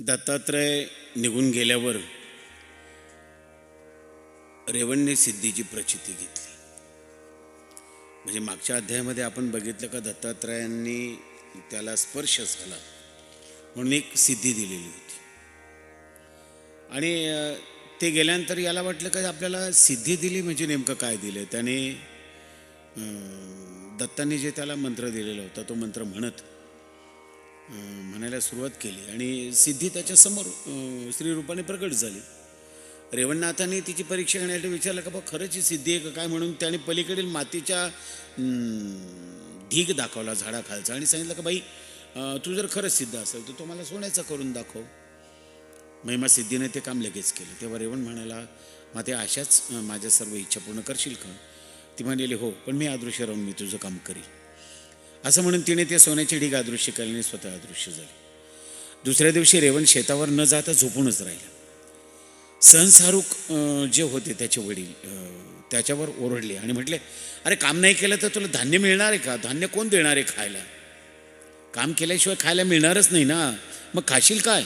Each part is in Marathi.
दत्तात्रय निघून गेल्यावर रेवणने सिद्धीची प्रचिती घेतली. म्हणजे मागच्या अध्यायामध्ये आपण बघितलं का दत्तात्रयांनी त्याला स्पर्श झाला. म्हणून एक सिद्धी दिलेली होती. आणि ते गेल्यानंतर याला वाटलं का आपल्याला सिद्धी दिली म्हणजे नेमकं काय दिलं त्याने दत्तांनी जे त्याला मंत्र दिलेला होता तो मंत्र म्हणत म्हणायला सुरुवात केली आणि सिद्धी त्याच्यासमोर अं, श्रीरूपाने प्रकट झाली. रेवणनाथाने तिची परीक्षा घेण्यासाठी विचारलं का बा खरंच ही सिद्धी आहे का काय म्हणून त्याने पलीकडील मातीच्या ढीग दाखवला झाडाखालचा आणि सांगितलं का बाई तू जर खरंच सिद्ध असेल तर तो मला सोन्याचा करून दाखव. महिमा सिद्धीने ते काम लगेच केलं. तेव्हा रेवण म्हणाला मग ते अशाच माझ्या सर्व इच्छा पूर्ण करशील का? ती म्हणलेली हो पण मी आदृश्य राहून मी तुझं काम करी असं म्हणून तिने ते सोन्याची ढीग अदृश्य केली स्वतः अदृश्य झाली. दुसऱ्या दिवशी रेवण शेतावर न जाता झोपूनच राहिला. सहनसारूक जे होते त्याचे वडील त्याच्यावर ओरडले आणि म्हटले अरे काम नाही केलं तर तुला धान्य मिळणार आहे का? धान्य कोण देणार आहे खायला? काम केल्याशिवाय खायला मिळणारच नाही ना. मग खाशील काय?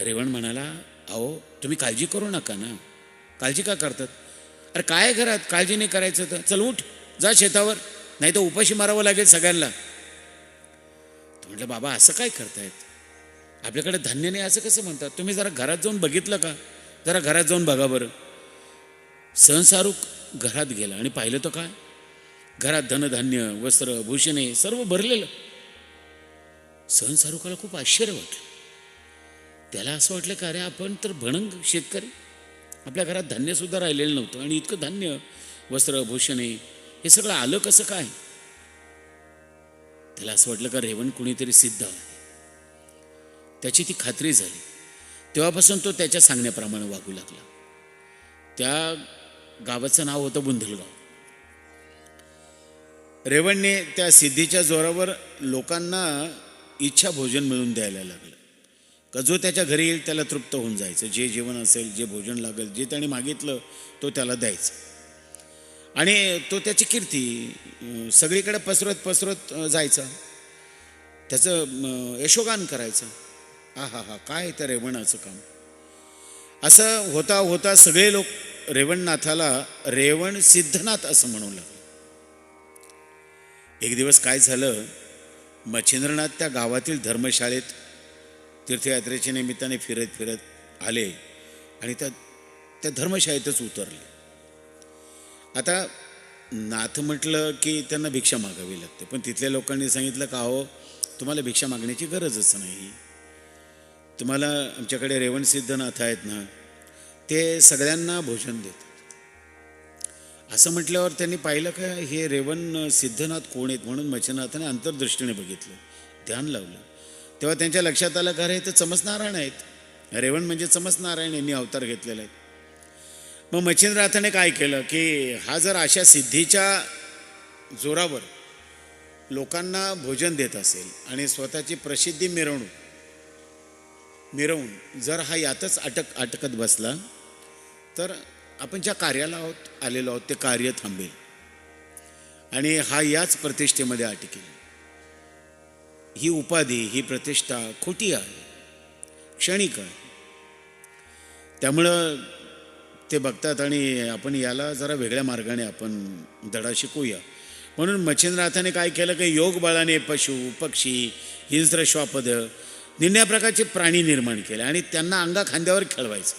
रेवण म्हणाला अहो तुम्ही काळजी करू नका ना. काळजी का करतात? अरे काय घरात? काळजी नाही करायचं तर? चल उठ जा शेतावर. नाही तर उपाशी मारावं लागेल सगळ्यांना. तो म्हटलं बाबा असं काय करतायत? आपल्याकडे धान्य नाही असं कसं म्हणतात? तुम्ही जरा घरात जाऊन बघितलं का? जरा घरात जाऊन बघा बरं. सहनसारूक घरात गेला आणि पाहिलं तर काय? घरात धनधान्य वस्त्र भूषणे सर्व भरलेलं. सहनसारूकाला खूप आश्चर्य वाटलं. त्याला असं वाटलं का अरे आपण तर भणंग शेतकरी. आपल्या घरात धान्यसुद्धा राहिलेलं नव्हतं आणि इतकं धान्य वस्त्र भूषणे हे सगळं आलं कसं काय? त्याला असं वाटलं का रेवण कुणीतरी सिद्ध आहे. त्याची ती खात्री झाली. तेव्हापासून तो त्याच्या सांगण्याप्रमाणे वागू लागला. त्या गावाचं नाव होतं बुंधलगाव रेवणने त्या सिद्धीच्या जोरावर लोकांना इच्छा भोजन मिळून द्यायला लागलं. का जो त्याच्या घरी येईल त्याला तृप्त होऊन जायचं. जे जेवण असेल जे भोजन लागेल जे त्याने मागितलं तो त्याला द्यायचं. आणि तो त्याची कीर्ती सगळीकडे पसरत पसरत जायचा. त्याचं यशोगान करायचं. हा हा हा काय त्या रेवणाचं काम? असं होता होता सगळे लोक रेवणनाथाला रेवण सिद्धनाथ असं म्हणू लागले. एक दिवस काय झालं? मच्छिंद्रनाथ त्या गावातील धर्मशाळेत तीर्थयात्रेच्या निमित्ताने फिरत फिरत आले आणि त्या त्या धर्मशाळेतच उतरले. आता नाथ म्हटलं की त्यांना भिक्षा मागावी लागते. पण तिथल्या लोकांनी सांगितलं का हो तुम्हाला भिक्षा मागण्याची गरजच नाही. तुम्हाला आमच्याकडे रेवण सिद्धनाथ आहेत ना ते सगळ्यांना भोजन देतात. असं म्हटल्यावर त्यांनी पाहिलं का हे रेवण सिद्धनाथ कोण आहेत म्हणून मच्छनाथाने अंतर्दृष्टीने बघितलं. ध्यान लावलं. तेव्हा त्यांच्या लक्षात आलं का रे ते चमसनारायण आहेत. रेवण म्हणजे चमसनारायण यांनी अवतार घेतलेला आहे. मग मच्छिंद्रनाथाने काय केलं की हा जर अशा सिद्धीच्या जोरावर लोकांना भोजन देत असेल आणि स्वतःची प्रसिद्धी मिरवणूक मिरवून जर हा यातच अटक अटकत बसला तर आपण ज्या कार्याला आहोत आलेलो आहोत ते कार्य थांबेल. आणि हा याच प्रतिष्ठेमध्ये अटकेल. ही उपाधी ही प्रतिष्ठा खोटी आहे क्षणिक आहे. त्यामुळं ते बघतात आणि आपण याला जरा वेगळ्या मार्गाने आपण धडा शिकूया. म्हणून मच्छिंद्रनाथाने काय केलं की योग बळाने पशु पक्षी हिंस्र श्वापद निन्या प्रकारचे प्राणी निर्माण केले आणि त्यांना अंगा खांद्यावर खेळवायचं.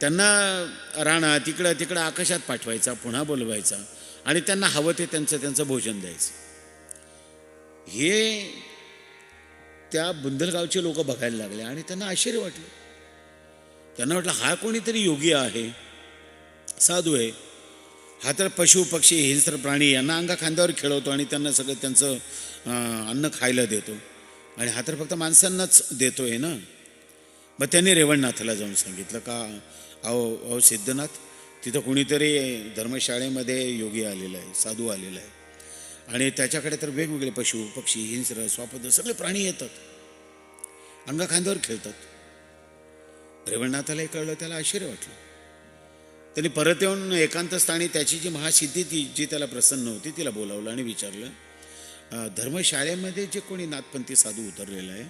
त्यांना राणा तिकडं तिकडं आकाशात पाठवायचा पुन्हा बोलवायचा आणि त्यांना हवं ते त्यांचं त्यांचं भोजन द्यायचं. हे त्या बुंदलगावचे लोक बघायला लागले आणि त्यांना आश्चर्य वाटलं. त्यांना वाटलं हा कोणीतरी योगी आहे? साधू आहे. हा तर पशु पक्षी हिंस्र प्राणी यांना अंगा खांद्यावर खेळवतो आणि त्यांना सगळं त्यांचं अन्न खायला देतो. आणि हा तर फक्त माणसांनाच देतो आहे ना? मग त्यांनी रेवणनाथाला जाऊन सांगितलं का अहो अहो सिद्धनाथ तिथं कुणीतरी धर्मशाळेमध्ये योगी आलेला आहे साधू आलेला आहे. आणि त्याच्याकडे तर वेगवेगळे पशु पक्षी हिंस्र स्वापद सगळे प्राणी येतात. अंगा खांद्यावर खेळतात. रेवणनाथाला हे कळलं त्याला आश्चर्य वाटलं. त्यांनी परत येऊन एकांत स्थानी त्याची जी महासिद्धी ती जी त्याला प्रसन्न होती तिला बोलावलं आणि विचारलं धर्मशाळेमध्ये जे कोणी नाथपंथी साधू उतरलेला आहे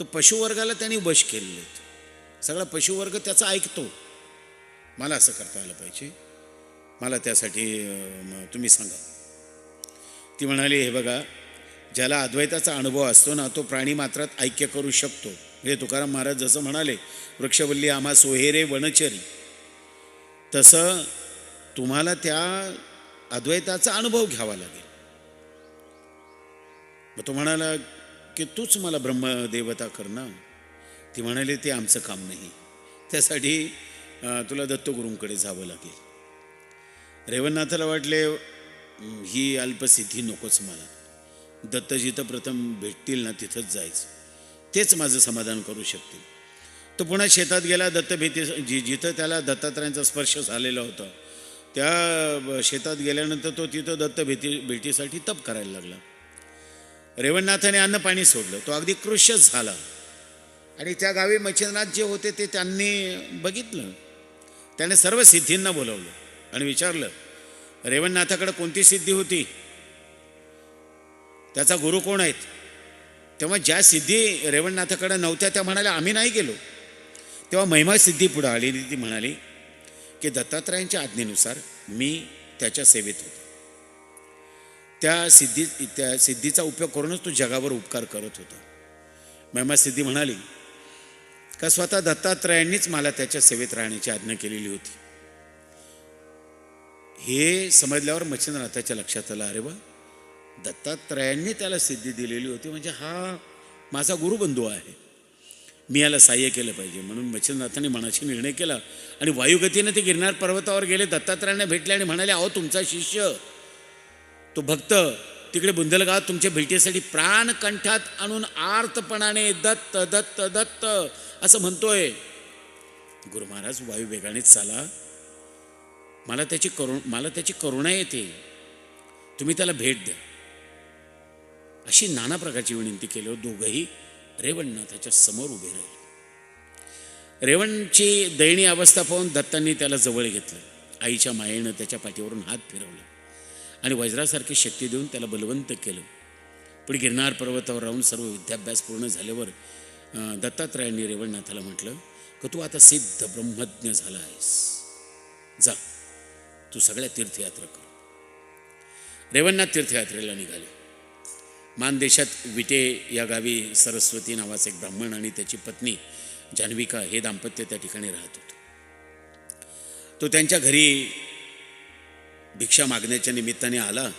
तो पशुवर्गाला त्यांनी वश केलेले आहेत सगळा पशुवर्ग त्याचा ऐकतो. मला असं करता आलं पाहिजे. मला त्यासाठी तुम्ही सांगा. ती म्हणाली हे बघा ज्याला अद्वैताचा अनुभव असतो ना तो प्राणी मात्रात ऐक्य करू शकतो. हे तुकाराम महाराज जसं म्हणाले वृक्षवल्ली आम्हा सोहेरे वनचरी. तसं तुम्हाला त्या अद्वैताचा अनुभव घ्यावा लागेल. मग तो म्हणाला की तूच मला ब्रह्मदेवता कर ना. ती म्हणाली ते आमचं काम नाही. त्यासाठी तुला दत्तगुरूंकडे जावं लागेल. रेवणनाथाला वाटले ही अल्पसिद्धी नकोच मला. दत्त जिथं प्रथम भेटतील ना तिथंच जायचं. तेच माझं समाधान करू शकतील. तो पुन्हा शेतात गेला दत्त भेटी जिथं त्याला दत्तात्रयांचा स्पर्श झालेला होता त्या शेतात गेल्यानंतर तो तिथं दत्त भेटी भेटीसाठी तप करायला लागला. रेवणनाथाने अन्न पाणी सोडलं. तो अगदी कृष्य झाला. आणि त्या गावी मच्छिंद्रनाथ जे होते ते त्यांनी बघितलं. त्याने सर्व सिद्धींना बोलवलं आणि विचारलं रेवणनाथाकडे कोणती सिद्धी होती? त्याचा गुरु कोण आहेत? तेव्हा ज्या सिद्धी रेवणनाथाकडे नव्हत्या त्या म्हणाल्या आम्ही नाही गेलो. तेव्हा महिमा सिद्धी पुढं आली ती म्हणाली की दत्तात्रयांच्या आज्ञेनुसार मी त्याच्या सेवेत होतो. त्या सिद्धी त्या सिद्धीचा उपयोग करूनच तो जगावर उपकार करत होता. महिमा सिद्धी म्हणाली का स्वतः दत्तात्रयांनीच मला त्याच्या सेवेत राहण्याची आज्ञा केलेली होती? हे समजल्यावर मच्छिंद्रनाथाच्या लक्षात आलं अरे वा दत्तात्रयांनी त्याला सिद्धी दिलेली होती. म्हणजे हा माझा गुरुबंधू आहे. मी याला सहाय्य केलं पाहिजे. म्हणून मच्छिंद्रनाथांनी मनाशी निर्णय केला. आणि वायुगतीने ते गिरनार पर्वतावर गेले. दत्तात्रयांना भेटले आणि म्हणाले अहो तुमचा शिष्य तो भक्त तिकडे बुंदलगावात तुमच्या भेटीसाठी प्राण कंठात आणून आर्तपणाने दत्त दत्त दत्त असं म्हणतोय. गुरु महाराज वायू वेगानेच चाला. मला त्याची करुण मला त्याची करुणा येते. तुम्ही त्याला भेट द्या. अशी नाना प्रकारची विनंती केली. दोघंही रेवणनाथाच्या समोर उभे राहिले. रेवणची दयनीय अवस्था पाहून दत्तांनी त्याला जवळ घेतलं. आईच्या मायेनं त्याच्या पाठीवरून हात फिरवला. आणि वज्रासारखी शक्ती देऊन त्याला बलवंत केलं. पण गिरनार पर्वतावर राहून सर्व विद्याभ्यास पूर्ण झाल्यावर दत्तात्रयांनी रेवणनाथाला म्हटलं की तू आता सिद्ध ब्रह्मज्ञ झाला आहेस. जा. तू सगळ्या तीर्थयात्रा कर. रेवणनाथ तीर्थयात्रेला निघाले. मानदेशात विटे या गावी सरस्वती नावाचा एक ब्राह्मण आणि त्याची पत्नी जान्हविका हे दाम्पत्य त्या ठिकाणी राहत होतं. तो त्यांच्या घरी भिक्षा मागण्याच्या निमित्ताने आला.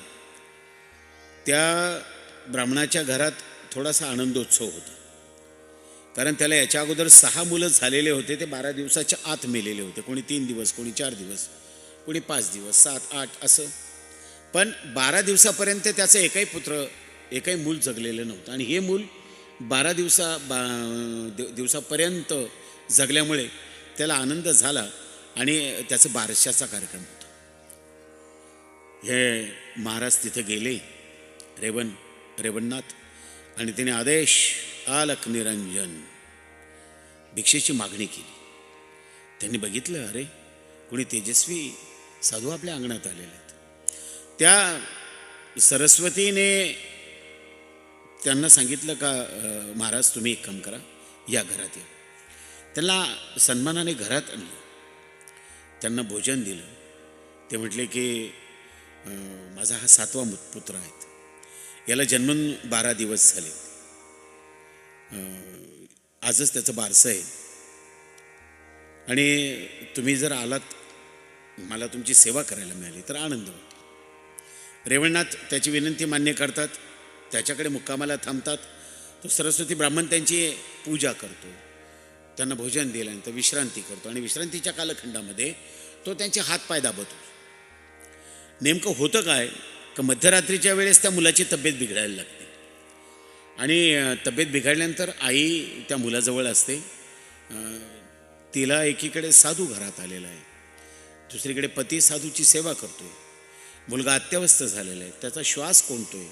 त्या ब्राह्मणाच्या घरात थोडासा आनंदोत्सव होता. कारण त्याला याच्या अगोदर सहा मुलं झालेले होते ते बारा दिवसाच्या आत मेलेले होते. कोणी तीन दिवस कोणी चार दिवस कोणी पाच दिवस सात आठ असं. पण बारा दिवसापर्यंत त्याचं एकही पुत्र एकही मूल जगलेलं नव्हतं. आणि हे मूल बारा दिवसा बा दिव- दिवसापर्यंत जगल्यामुळे त्याला आनंद झाला आणि त्याचं बारशाचा कार्यक्रम होता. हे महाराज तिथे गेले रेवण रेवणनाथ आणि त्याने आदेश आलक निरंजन भिक्षेची मागणी केली. त्यांनी बघितलं अरे कोणी तेजस्वी साधू आपल्या अंगणात आलेले आहेत. त्या सरस्वतीने त्यांना सांगितलं का महाराज तुम्ही एक काम करा या घरात या. त्यांना सन्मानाने घरात आणलं. त्यांना भोजन दिलं. ते म्हटले की माझा हा सातवा पुत्र आहेत याला जन्मून बारा दिवस झाले. आजच त्याचं बारसं आहे. आणि तुम्ही जर आलात मला तुमची सेवा करायला मिळाली तर आनंद होतो. रेवणनाथ त्याची विनंती मान्य करतात त्याच्याकडे मुक्कामाला थांबतात. तो सरस्वती ब्राह्मण त्यांची पूजा करतो. त्यांना भोजन दिल्यानंतर विश्रांती करतो. आणि विश्रांतीच्या कालखंडामध्ये तो त्यांचे हातपाय दाबतो. नेमकं होतं काय? का मध्यरात्रीच्या वेळेस त्या मुलाची तब्येत बिघडायला लागते. आणि तब्येत बिघडल्यानंतर आई त्या मुलाजवळ असते. तिला एकीकडे साधू घरात आलेला आहे. दुसरीकडे पती साधूची सेवा करतोय. मुलगा अत्यवस्थ झालेला आहे. त्याचा श्वास कोणतोय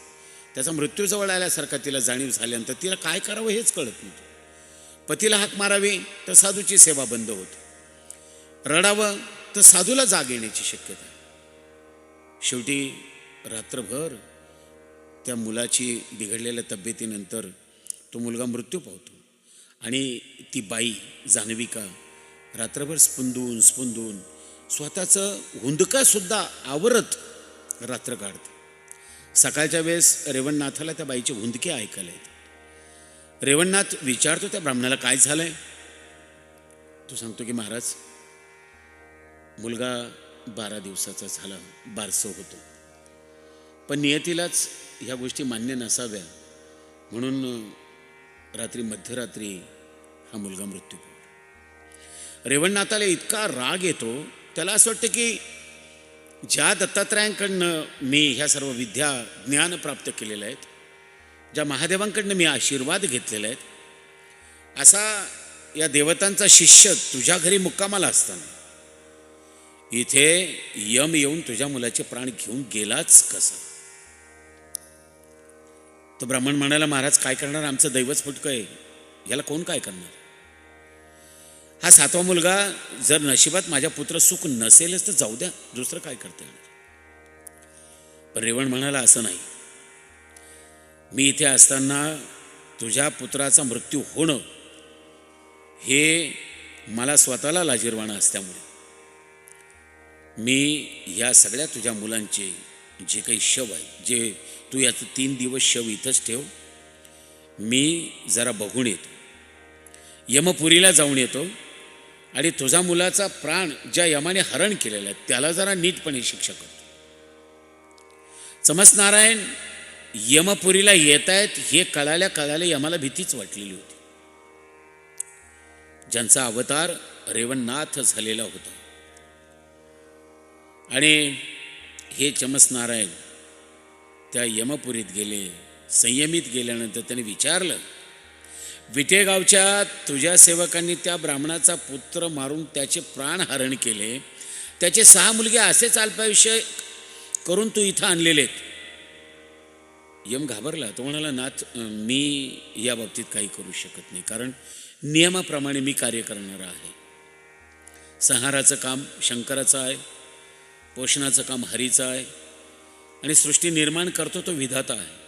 त्याचा मृत्यूजवळ आल्यासारखा तिला जाणीव झाल्यानंतर तिला काय करावं हेच कळत नव्हतं. पतीला हाक मारावी तर साधूची सेवा बंद होते. रडावं तर साधूला जाग येण्याची शक्यता. शेवटी रात्रभर त्या मुलाची बिघडलेल्या तब्येतीनंतर तो मुलगा मृत्यू पावतो आणि ती बाई जान्हविका रात्रभर स्पंदून स्पुंदून स्वतःचं हुंदकासुद्धा आवरत रात्र काढते सकाळच्या वेळेस रेवणनाथाला त्या बाईचे हुंदके ऐकायला येते रेवणनाथ विचारतो त्या ब्राह्मणाला काय झालंय? तो सांगतो की महाराज मुलगा बारा दिवसाचा झाला बारसं होतो. पण नियतीलाच ह्या गोष्टी मान्य नसाव्या. म्हणून रात्री मध्यरात्री हा मुलगा मृत्यू पावला. रेवणनाथाला इतका राग येतो त्याला असं वाटतं की ज्या दत्तात्रयांकडनं मी ह्या सर्व विद्या ज्ञान प्राप्त केलेल्या आहेत ज्या महादेवांकडनं मी आशीर्वाद घेतलेले आहेत असा या देवतांचा शिष्य तुझ्या घरी मुक्कामाला असताना इथे यम येऊन तुझ्या मुलाचे प्राण घेऊन गेलाच कसा? तर ब्राह्मण म्हणायला महाराज काय करणार? आमचं दैवच फुटकं आहे. याला कोण काय करणार? हा सातवा मुलगा जर नशिबात माझ्या पुत्र सुख नसेलच तर जाऊ द्या दुसरं काय करता येणार? पण रेवण म्हणाला असं नाही. मी इथे असताना तुझ्या पुत्राचा मृत्यू होणं हे मला स्वतःला लाजीरवाणं असल्यामुळे. मी या सगळ्या तुझ्या मुलांचे जे काही शव आहे जे तू याचं तीन दिवस शव इथंच ठेव. मी जरा बघून येतो. यमपुरीला जाऊन येतो. आणि तुझा मुलाचा प्राण ज्या यमाने हरण केलेला आहे त्याला जरा नीटपणे शिक्षा करतो चमसनारायण यमपुरीला येत आहेत हे कळाल्या कळाल्या यमाला भीतीच वाटलेली होती. ज्यांचा अवतार रेवणनाथ झालेला होता. आणि हे चमसनारायण त्या यमपुरीत गेले संयमित गेल्यानंतर त्याने विचारलं विटेगावच्या तुझ्या सेवकांनी त्या ब्राह्मणाचा पुत्र मारून त्याचे प्राण हरण केले. त्याचे सहा मुलगे असेच अल्पायुष्य करून तू इथं आणलेले आहेत. यम घाबरला. तो म्हणाला नाथ मी या बाबतीत काही करू शकत नाही. कारण नियमाप्रमाणे मी कार्य करणार आहे. संहाराचं काम शंकराचं आहे. पोषणाचं काम हरीचं आहे. आणि सृष्टी निर्माण करतो तो विधाता आहे.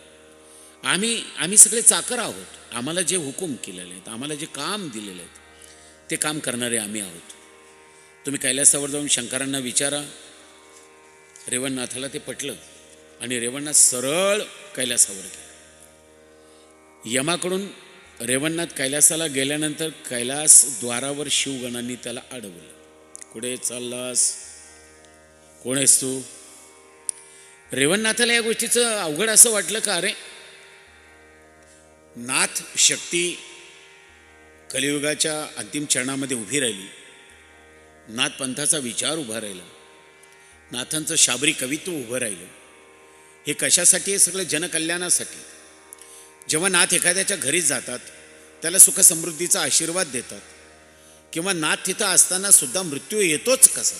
आम्ही आम्ही सगळे चाकर आहोत. आम्हाला जे हुकूम केलेले आहेत आम्हाला जे काम दिलेले आहेत ते काम करणारे आम्ही आहोत. तुम्ही कैलासावर जाऊन शंकरांना विचारा. रेवणनाथाला ते पटलं आणि रेवणनाथ सरळ कैलासावर गेला. यमाकडून रेवणनाथ कैलासाला गेल्यानंतर कैलास द्वारावर शिवगणांनी त्याला अडवलं. कुठे चाललास? कोण आहेस तू? रेवणनाथाला या गोष्टीचं अवघड असं वाटलं का अरे नाथ शक्ती कलियुगाच्या अंतिम चरणामध्ये उभी राहिली. नाथ पंथाचा विचार उभा राहिला. नाथांचं शाबरी कवित्व उभं राहिलं. हे कशासाठी आहे? सगळं जनकल्याणासाठी. जेव्हा नाथ एखाद्याच्या घरी जातात त्याला सुखसमृद्धीचा आशीर्वाद देतात किंवा नाथ तिथं असताना सुद्धा मृत्यू येतोच कसा?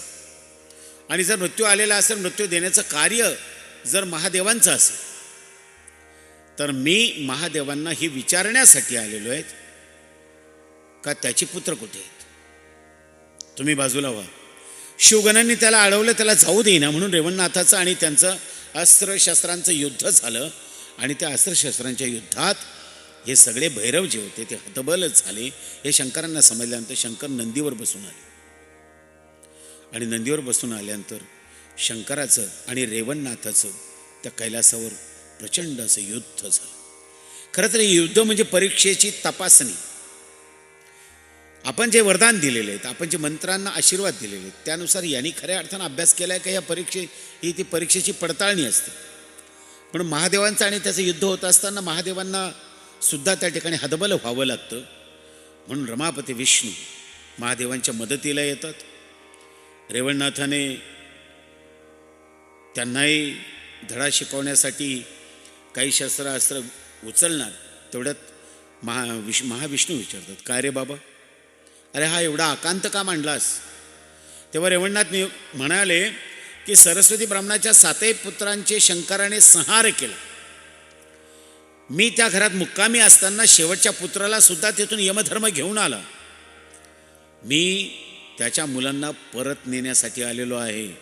आणि जर मृत्यू आलेला असेल मृत्यू देण्याचं कार्य जर महादेवांचं असेल तर मी महादेवांना हे विचारण्यासाठी आलेलो आहे का त्याचे पुत्र कुठे आहेत? तुम्ही बाजूला व्हा. शिवगणांनी त्याला अडवलं त्याला जाऊ देईना म्हणून रेवणनाथाचं आणि त्यांचं अस्त्रशस्त्रांचं युद्ध झालं. आणि त्या अस्त्रशस्त्रांच्या युद्धात हे सगळे भैरव जे होते ते हतबलच झाले. हे शंकरांना समजल्यानंतर शंकर नंदीवर बसून आले. आणि नंदीवर बसून आल्यानंतर शंकराचं आणि रेवणनाथाचं त्या कैलासावर प्रचंड असं युद्ध झालं. खरं तर युद्ध म्हणजे परीक्षेची तपासणी. आपण जे वरदान दिलेले आहेत आपण जे मंत्रांना आशीर्वाद दिलेले आहेत त्यानुसार यांनी खऱ्या अर्थानं अभ्यास केला आहे का? या परीक्षे ही ती परीक्षेची पडताळणी असते. पण महादेवांचं आणि त्याचं युद्ध होत असताना महादेवांना सुद्धा त्या ठिकाणी हदबल व्हावं लागतं. म्हणून रमापती विष्णू महादेवांच्या मदतीला येतात. रेवणनाथाने त्यांनाही धडा शिकवण्यासाठी काही शस्त्रास्त्र उचलणार तेवढ्यात महा विष महाविष्णू विचारतात काय रे बाबा? अरे हा एवढा आकांत का मांडलास? तेव्हा रेवणनाथ नि म्हणाले की सरस्वती ब्राह्मणाच्या सातही पुत्रांचे शंकराने संहार केला. मी त्या घरात मुक्कामी असताना शेवटच्या पुत्राला सुद्धा तिथून यमधर्म घेऊन आला. मी त्याच्या मुलांना परत नेण्यासाठी आलेलो आहे.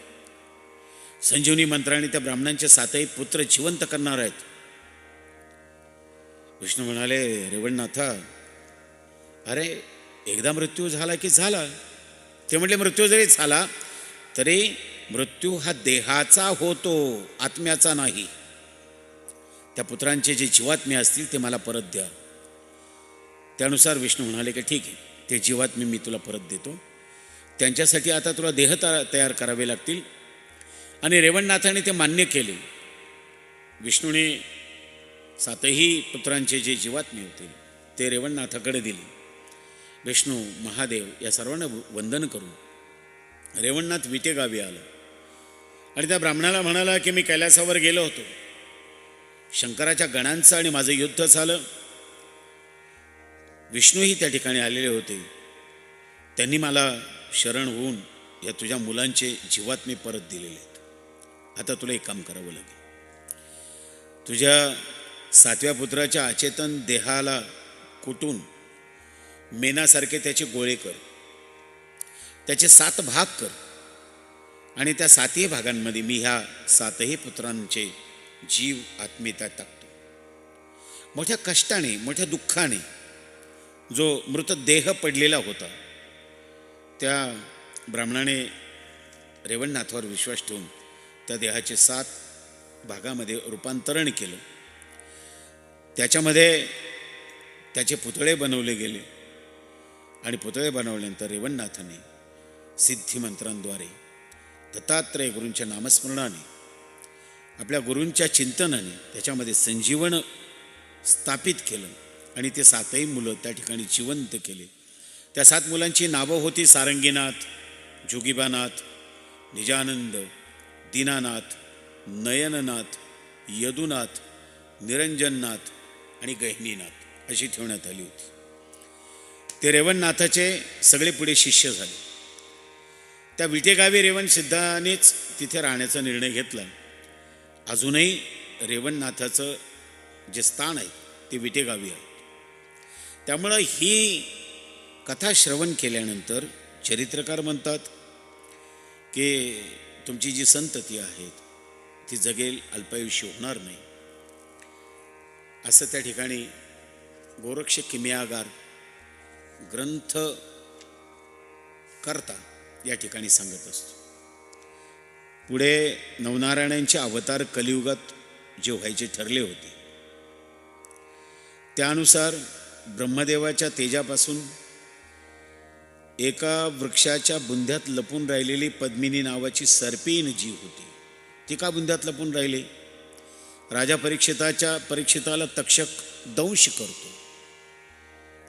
संजीवनी मंत्राने त्या ब्राह्मणांचे सातही पुत्र जिवंत करणार आहेत. विष्णू म्हणाले रेवणनाथा अरे एकदा मृत्यू झाला की झाला. ते म्हटले मृत्यू जरी झाला तरी मृत्यू हा देहाचा होतो आत्म्याचा नाही. त्या पुत्रांचे जे जीवात्मे असतील ते मला परत द्या. त्यानुसार विष्णू म्हणाले की ठीक आहे ते जीवात्मे मी तुला परत देतो. त्यांच्यासाठी आता तुला देह तयार करावे लागतील. आणि रेवणनाथाने ते मान्य केले. विष्णूने सातही पुत्रांचे जे जीवात्मे होते ते रेवणनाथाकडे दिले. विष्णू महादेव या सर्वांना वंदन करून रेवणनाथ विटे गावी आलं. आणि त्या ब्राह्मणाला म्हणाला की मी कैलासावर गेलो होतो. शंकराच्या गणांचं आणि माझं युद्ध झालं. विष्णूही त्या ठिकाणी आलेले होते. त्यांनी मला शरण होऊन या तुझ्या मुलांचे जीवात्मे परत दिलेले आहेत. आता तुला एक काम करावं लागेल. तुझ्या सातव्या पुत्राच्या अचेतन देहाला कुटून मेनासारखे त्याचे गोळे कर. त्याचे सात भाग कर. आणि त्या सातही भागांमध्ये मी ह्या सातही पुत्रांचे जीव आत्मीयता टाकतो. मोठ्या कष्टाने मोठ्या दुःखाने जो मृतदेह पडलेला होता त्या ब्राह्मणाने रेवणनाथावर विश्वास ठेवून त्या देहाचे सात भागामध्ये रूपांतरण केलं. त्याच्यामध्ये त्याचे पुतळे बनवले गेले. आणि पुतळे बनवल्यानंतर रेवणनाथाने सिद्धिमंत्रांद्वारे दत्तात्रय गुरूंच्या नामस्मरणाने आपल्या गुरूंच्या चिंतनाने त्याच्यामध्ये संजीवन स्थापित केलं आणि ते सातही मुलं त्या ठिकाणी जिवंत केले. त्या सात मुलांची नावं होती सारंगीनाथ जोगिबानाथ निजानंद दीनानाथ नयननाथ यदुनाथ निरंजननाथ आणि गहिनीनाथ अशी ठेवण्यात आली होती. ते रेवणनाथाचे सगळे पुढे शिष्य झाले. त्या विटेगावी रेवण सिद्धानेच तिथे राहण्याचा निर्णय घेतला. अजूनही रेवणनाथाचं जे स्थान आहे ते विटेगावी आहे. त्यामुळं ही कथा श्रवण केल्यानंतर चरित्रकार म्हणतात की तुमची जी संतती आहेत ती जगेल अल्पायुष्य होणार नाही. असं त्या ठिकाणी गोरक्ष किमियागार ग्रंथ करता या ठिकाणी सांगत असतो. पुढे नवनारायणांचे अवतार कलियुगात जे व्हायचे ठरले होते त्यानुसार ब्रह्मदेवाच्या तेजापासून एका वृक्षाच्या बुंध्यात लपून राहिलेली पद्मिनी नावाची सर्पीन जी होती ती का बुंध्यात लपून राहिली? राजा परीक्षिताच्या परीक्षिताला तक्षक दंश करतो.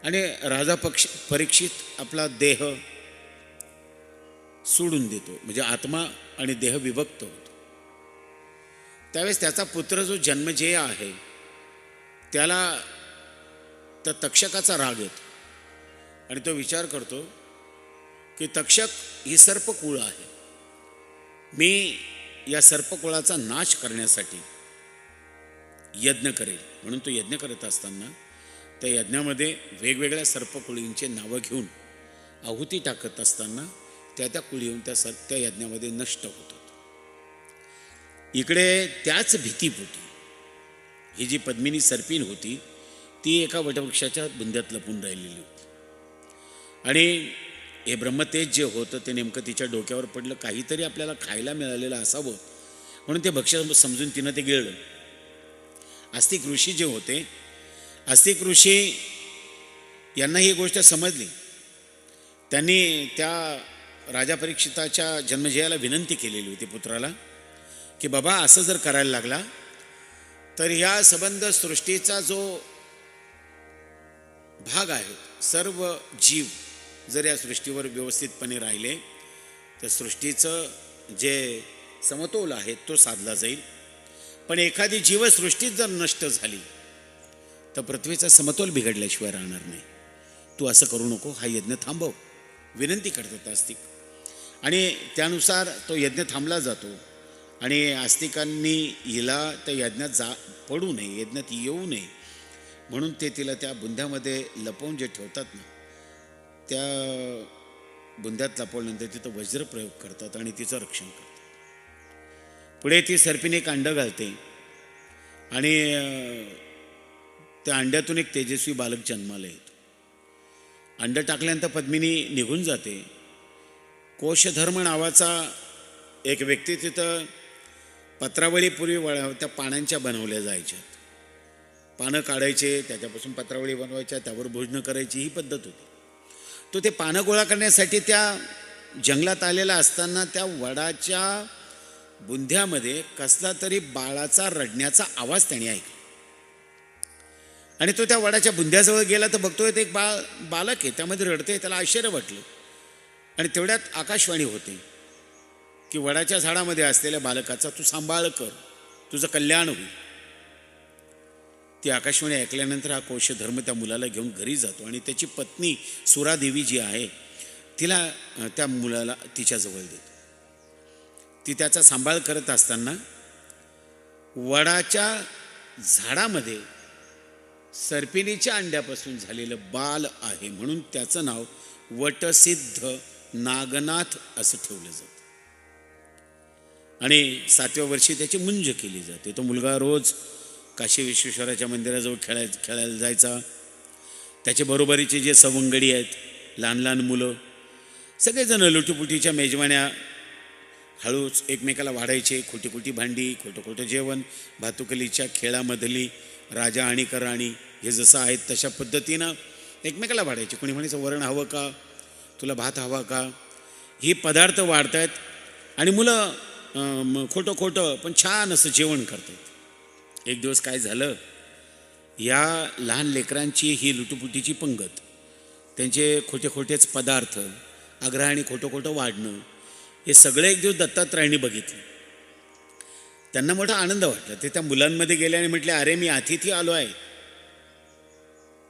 आणि राजा पक्ष परीक्षित आपला देह सोडून देतो म्हणजे आत्मा आणि देह विभक्त होतो. त्यावेळेस त्याचा पुत्र जो जन्मजेय आहे त्याला त्या तक्षकाचा राग येतो. आणि तो विचार करतो की तक्षक ही सर्पकुळ आहे. मी या सर्पकुळाचा नाश करण्यासाठी यज्ञ करेल. म्हणून तो यज्ञ करत असताना त्या यज्ञामध्ये वेगवेगळ्या सर्पकुळींचे नावं घेऊन आहुती टाकत असताना त्या त्या कुळी येऊन त्या सर त्या यज्ञामध्ये नष्ट होतात इकडे त्याच भीतीपोटी ही जी पद्मिनी सर्पिन होती ती एका वटवृक्षाच्या बुंद्यात लपून राहिलेली होती. आणि हे ब्रह्मतेज जे होतं ते नेमकं तिच्या डोक्यावर पडलं. काहीतरी आपल्याला खायला मिळालेलं असावं. म्हणून ते भक्ष समजून तिनं ते गिळलं. आस्तिक ऋषी जे होते आस्तिक ऋषी यांना ही गोष्ट समजली. त्यांनी त्या राजा परीक्षिताच्या जन्मजयाला विनंती केलेली होती पुत्राला की बाबा असं जर करायला लागला तर ह्या संबंध सृष्टीचा जो भाग आहे सर्व जीव जर या सृष्टीवर व्यवस्थितपणे राहिले तर सृष्टीचं जे समतोल आहे तो साधला जाईल. पण एखादी जीवसृष्टीच जर नष्ट झाली तर पृथ्वीचा समतोल बिघडल्याशिवाय राहणार नाही. तू असं करू नको हा यज्ञ थांबव. विनंती करतात आस्तिक. आणि त्यानुसार तो यज्ञ थांबला जातो. आणि आस्तिकांनी हिला त्या यज्ञात जा पडू नये यज्ञात येऊ नये म्हणून ते तिला त्या बुंध्यामध्ये लपवून जे ठेवतात ना त्या बुंध्यात लपवल्यानंतर तिथं वज्रप्रयोग करतात आणि तिचं रक्षण करतात. पुढे ती सर्पिने एक अंडं घालते. आणि त्या अंड्यातून एक तेजस्वी बालक जन्माला येतो. अंडं टाकल्यानंतर पद्मिनी निघून जाते. कोशधर्म नावाचा एक व्यक्ती तिथं पत्रावळीपूर्वी वळ त्या पानांच्या बनवल्या जायच्या. पानं काढायचे त्याच्यापासून पत्रावळी बनवायच्या त्यावर भोजनं करायची ही पद्धत होती. तो ते पानं गोळा करण्यासाठी त्या जंगलात आलेला असताना त्या वडाच्या बुंध्यामध्ये कसला तरी बाळाचा रडण्याचा आवाज त्याने ऐकला. आणि तो त्या वडाच्या बुंध्याजवळ गेला तर बघतोय ते एक बाळ बालक आहे त्यामध्ये रडते त्याला आश्चर्य वाटलं. आणि तेवढ्यात आकाशवाणी होते की वडाच्या झाडामध्ये असलेल्या बालकाचा तू सांभाळ कर तुझं कल्याण होईल. ती आकाशवाणी ऐकल्यानंतर हा कोशधर्म त्या मुलाला घेऊन घरी जातो आणि त्याची पत्नी सुरादेवी जी आहे तिला त्या मुलाला तिच्याजवळ देतो. ती त्याचा सांभाळ करत असताना वडाच्या झाडामध्ये सर्पिणीच्या अंड्यापासून झालेलं बाल आहे म्हणून त्याचं नाव वटसिद्ध नागनाथ असं ठेवलं जातं. आणि सातव्या वर्षी त्याची मुंज केली जाते. तो मुलगा रोज काशी विश्वेश्वराच्या मंदिराजवळ खेळाय खेळायला जायचा. त्याच्या बरोबरीचे जे सवंगडी आहेत लहान लहान मुलं सगळेजण लुटीपुटीच्या मेजवान्या हळूच एकमेकाला वाढायचे खोटी खोटी भांडी खोटं खोटं जेवण भातुकलीच्या खेळामधली राजा आणि राणी हे जसं आहेत तशा पद्धतीनं एकमेकाला वाढायचे. कोणी म्हणायचं वरण हवं का? तुला भात हवा का? हे पदार्थ वाढत आहेत आणि मुलं खोटं खोटं पण छान असं जेवण करतात एक दिवस काय झालं? या लहान लेकरांची ही लुटुपुटीची पंगत त्यांचे खोटे खोटेच पदार्थ आग्रह आणि खोटं खोटं वाढणं हे सगळे एक दिवस दत्तात्रयाने बघितले. त्यांना मोठा आनंद वाटला. ते त्या मुलांमध्ये गेले आणि म्हटले अरे मी अतिथी आलो आहे.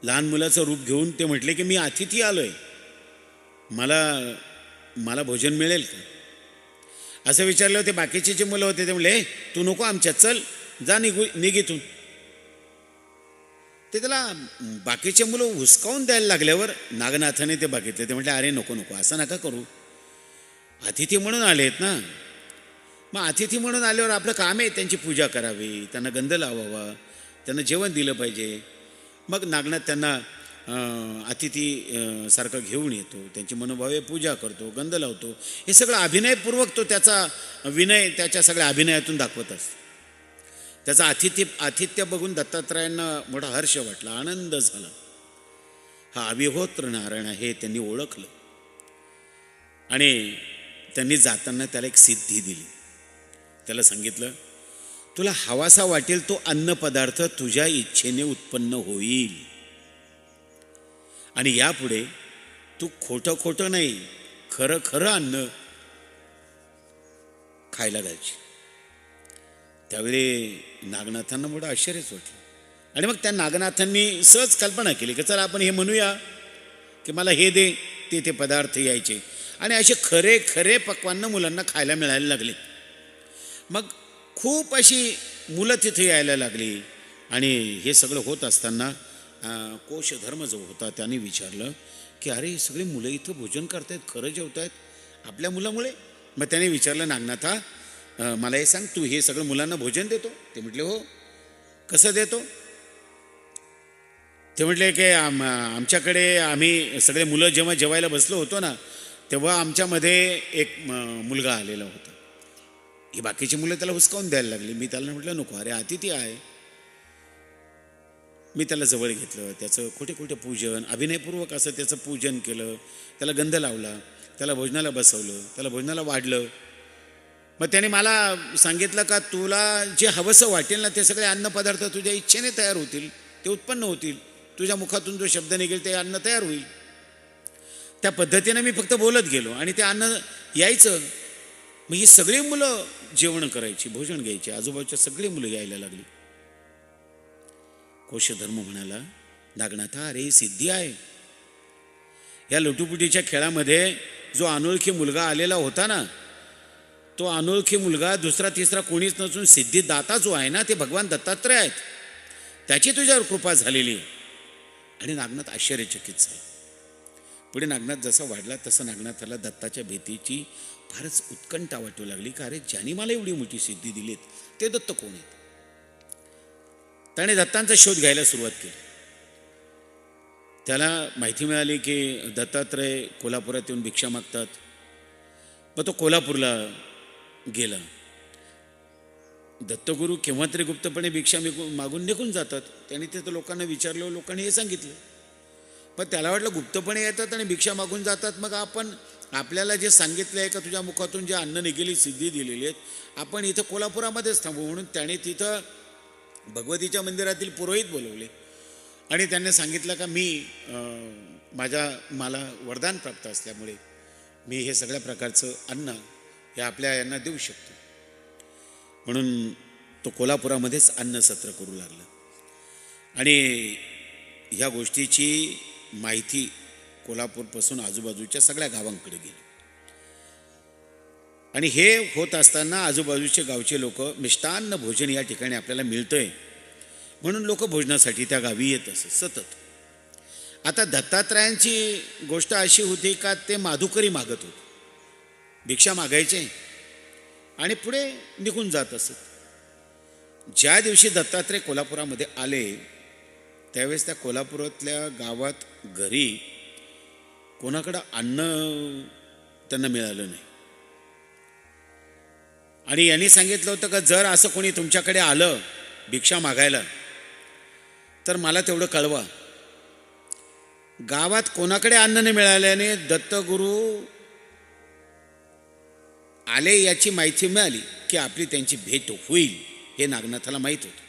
लहान मुलाचं रूप घेऊन ते म्हटले की मी अतिथी आलो आहे. मला मला भोजन मिळेल का? असं विचारलं होते बाकीचे जे मुलं होते ते म्हणले तू नको आमच्यात चल जा निघू निघितून ते त्याला बाकीचे मुलं हुसकावून द्यायला लागल्यावर नागनाथाने ते बघितले. ते म्हटले अरे नको नको असं नका करू. अतिथी म्हणून आलेत ना. मग अतिथी म्हणून आल्यावर आपलं काम आहे त्यांची पूजा करावी त्यांना गंध लावावा त्यांना जेवण दिलं पाहिजे. मग नागनाथ त्यांना अतिथी सारखं घेऊन येतो त्यांची मनोभावे पूजा करतो गंध लावतो. हे सगळं अभिनयपूर्वक तो त्याचा विनय त्याच्या सगळ्या अभिनयातून दाखवत असतो. त्याचा आतिथ्य आतिथ्य बघून दत्तात्रयांना मोठा हर्ष वाटला आनंद झाला. हा अविहोत्र नारायण आहे त्यांनी ओळखलं. आणि त्यांनी जाताना त्याला एक सिद्धी दिली. त्याला सांगितलं तुला हवासा वाटेल तो अन्नपदार्थ तुझ्या इच्छेने उत्पन्न होईल. आणि यापुढे तू खोटं खोटं नाही खरं खरं अन्न खायला जायची. त्यावेळी नागनाथांना मोठं आश्चर्यच वाटलं. आणि मग त्या नागनाथांनी सहज कल्पना केली की चला आपण हे म्हणूया की मला हे दे ते ते पदार्थ यायचे. आणि असे खरे खरे पक्वान्न मुलांना खायला मिळायला लागले. मग खूप अशी मुलं तिथे यायला लागली. आणि हे सगळं होत असताना कोशधर्म जो होता त्याने विचारलं की अरे ही सगळी मुलं इथं भोजन करतायत खरं जेवतायत आपल्या मुलामुळे? मग त्याने विचारलं नागनाथा मला हे सांग तू हे सगळं मुलांना भोजन देतो? ते म्हटले हो. कसं देतो? ते म्हटले की आम आमच्याकडे आम्ही सगळे मुलं जेव्हा जेवायला बसलो होतो ना तेव्हा आमच्यामध्ये एक म- मुलगा आलेला होता. ही बाकीची मुलं त्याला हुसकावून द्यायला लागली. मी त्याला म्हटलं नको अरे अतिथी आहे. मी त्याला जवळ घेतलं. त्याचं खोटे खोटे पूजन अभिनयपूर्वक असं त्याचं पूजन केलं. त्याला गंध लावला. त्याला भोजनाला बसवलं. त्याला भोजनाला वाढलं. मग त्याने मला सांगितलं का तुला जे हवंसं वाटेल ना ते सगळे अन्नपदार्थ तुझ्या इच्छेने तयार होतील. ते उत्पन्न होतील. तुझ्या मुखातून जो शब्द निघेल ते अन्न तयार होईल. त्या पद्धतीनं मी फक्त बोलत गेलो. आणि ते अन्न यायचं. मग ही सगळी मुलं जेवण करायची भोजन घ्यायची. आजूबाजूच्या सगळी मुलं यायला लागली. कोशधर्म म्हणाला नागनाथा अरे ही सिद्धी आहे. या लुटुपुटीच्या खेळामध्ये जो अनोळखी मुलगा आलेला होता ना तो अनोळखी मुलगा दुसरा तिसरा कोणीच नसून सिद्धिदाता जो आहे ना ते भगवान दत्तात्रय आहेत. त्याची तुझ्यावर कृपा झालेली आणि नागनाथ आश्चर्यचकित झाला. पुढे नागनाथ जसा वाढला तसं नागनाथाला दत्ताच्या भीतीची फारच उत्कंठा वाटू लागली. का अरे ज्याने मला एवढी मोठी सिद्धी दिलीत ते दत्त कोण आहेत? त्याने दत्तांचा शोध घ्यायला सुरुवात केली. त्याला माहिती मिळाली की दत्तात्रय कोल्हापुरात येऊन भिक्षा मागतात. मग तो कोल्हापूरला गेला. दत्तगुरू केव्हा तरी गुप्तपणे भिक्षा मागून निघून जातात. त्याने तिथं लोकांना विचारलं लोकांनी हे सांगितलं. पण त्याला वाटलं गुप्तपणे येतात आणि भिक्षा मागून जातात. मग आपण आपल्याला जे सांगितलं आहे का तुझ्या मुखातून जे अन्न निघेली सिद्धी दिलेली आहेत आपण इथं कोल्हापुरामध्येच थांबू. म्हणून त्याने तिथं भगवतीच्या मंदिरातील पुरोहित बोलवले. आणि त्यांनी सांगितलं का मी माझ्या मला वरदान प्राप्त असल्यामुळे मी हे सगळ्या प्रकारचं अन्न हे आपल्या यांना देऊ शकतो. म्हणून तो कोल्हापुरामध्येच अन्न सत्र करू लागला. आणि ह्या गोष्टीची माहिती कोल्हापूरपासून आजूबाजूच्या सगळ्या गावांकडे गेली. आणि हे होत असताना आजूबाजूचे गावचे लोक मिष्टान्न भोजन या ठिकाणी आपल्याला मिळतंय. म्हणून लोक भोजनासाठी त्या गावी येत असत सतत. आता दत्तात्रयांची गोष्ट अशी होती का ते माधुकरी मागत होते. भिक्षा मागायचे आणि पुढे निघून जात असत. ज्या दिवशी दत्तात्रय कोल्हापुरामध्ये आले त्यावेळेस त्या कोल्हापुरातल्या गावात घरी कोणाकडं अन्न त्यांना मिळालं नाही. आणि यांनी सांगितलं होतं का जर असं कोणी तुमच्याकडे आलं भिक्षा मागायला तर मला तेवढं कळवा. गावात कोणाकडे अन्न नाही मिळाल्याने दत्तगुरू आले याची माहिती मिळाली की आपली त्यांची भेट होईल हे नागनाथाला माहीत होतं.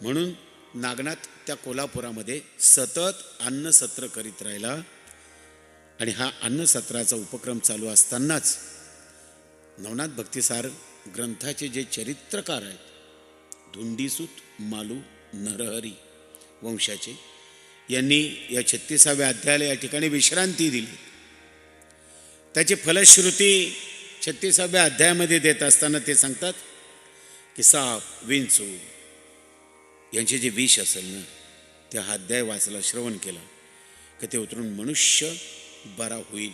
म्हणून नागनाथ त्या कोल्हापुरामध्ये सतत अन्नसत्र करीत राहिला. आणि हा अन्नसत्राचा उपक्रम चालू असतानाच नवनाथ भक्तिसार ग्रंथाचे जे चरित्रकार आहेत धुंडीसूत मालू नरहरी वंशाचे यांनी या छत्तीसाव्या अध्यायाला या ठिकाणी विश्रांती दिली. त्याची फलश्रुती छत्तीसाव्या अध्यायामध्ये देत असताना ते सांगतात की साप विंचू यांचे जे विष असेल ना ते हा अध्याय वाचला श्रवण केला का ते उतरून मनुष्य बरा होईल.